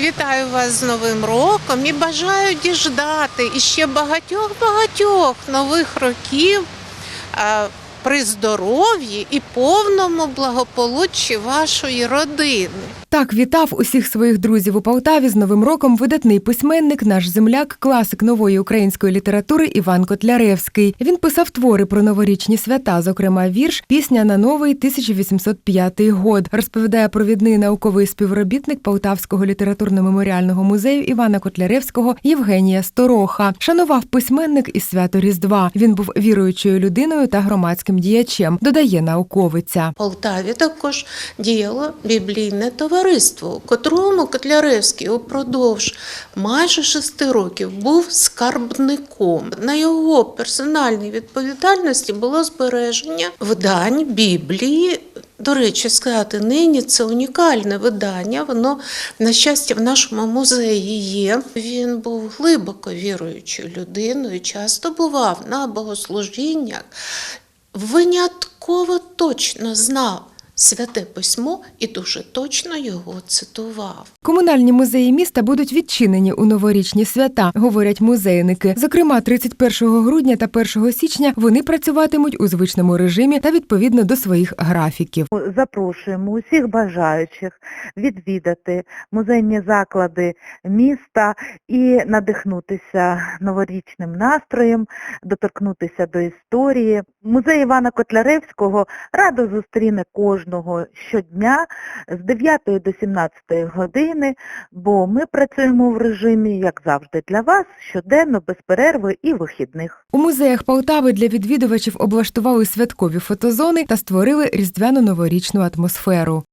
Вітаю вас з Новим роком і бажаю діждати іще багатьох-багатьох нових років при здоров'ї і повному благополуччі вашої родини. Так вітав усіх своїх друзів у Полтаві з Новим роком видатний письменник, наш земляк, класик нової української літератури Іван Котляревський. Він писав твори про новорічні свята, зокрема вірш Пісня на новий 1805 год. Розповідає провідний науковий співробітник Полтавського літературно-меморіального музею Івана Котляревського Євгенія Стороха. Шанував письменник і свято Різдва. Він був віруючою людиною та громадським діячем. Додає науковиця. Полтаві також діяло біблійне товариство, у котрому Котляревський упродовж майже шести років був скарбником. На його персональній відповідальності було збереження видань Біблії. До речі, сказати, нині це унікальне видання. Воно, на щастя, в нашому музеї є. Він був глибоко віруючою людиною, часто бував на богослужіннях винятково точно знав святе письмо і дуже точно його цитував. Комунальні музеї міста будуть відчинені у новорічні свята, говорять музейники. Зокрема, 31 грудня та 1 січня вони працюватимуть у звичному режимі та відповідно до своїх графіків. Запрошуємо усіх бажаючих відвідати музейні заклади міста і надихнутися новорічним настроєм, доторкнутися до історії. Музей Івана Котляревського радо зустріне кожного щодня з 9 до 17 години, бо ми працюємо в режимі, як завжди, для вас щоденно, без перерви і вихідних. У музеях Полтави для відвідувачів облаштували святкові фотозони та створили різдвяно-новорічну атмосферу.